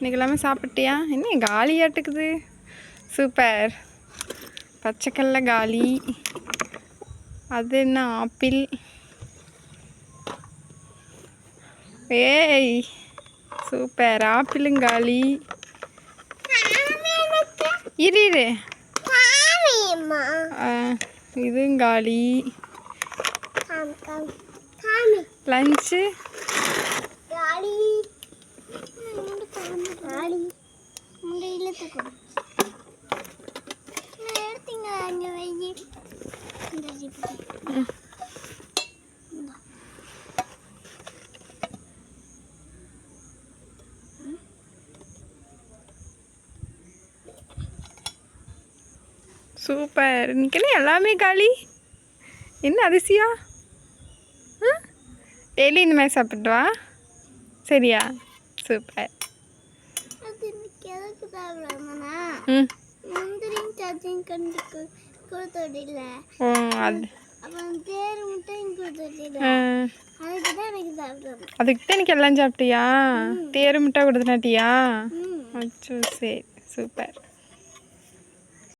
இன்னைக்கு எல்லாமே சாப்பிட்டியா? என்ன காலியாட்டுக்குது சூப்பர். பச்சைக்கல்ல காலி. அது என்ன ஆப்பிள்? ஏய் சூப்பர். ஆப்பிளும் காலி. இரு இதுவும் காலி. லஞ்சு? எடுத்தீங்க இந்த சூப்பர். இன்னைக்கு என்ன எல்லாமே காலி? என்ன அதிசயம்? டெய்லி இந்த மாதிரி சாப்பிட்டு வா. சரியா? சூப்பர். அதுக்கு தான் எனக்கு எல்லாம் சாப்பிட்டியா? தேரு முட்டை கொடுத்துனாட்டியா? ம். அச்சோ சரி சூப்பர்.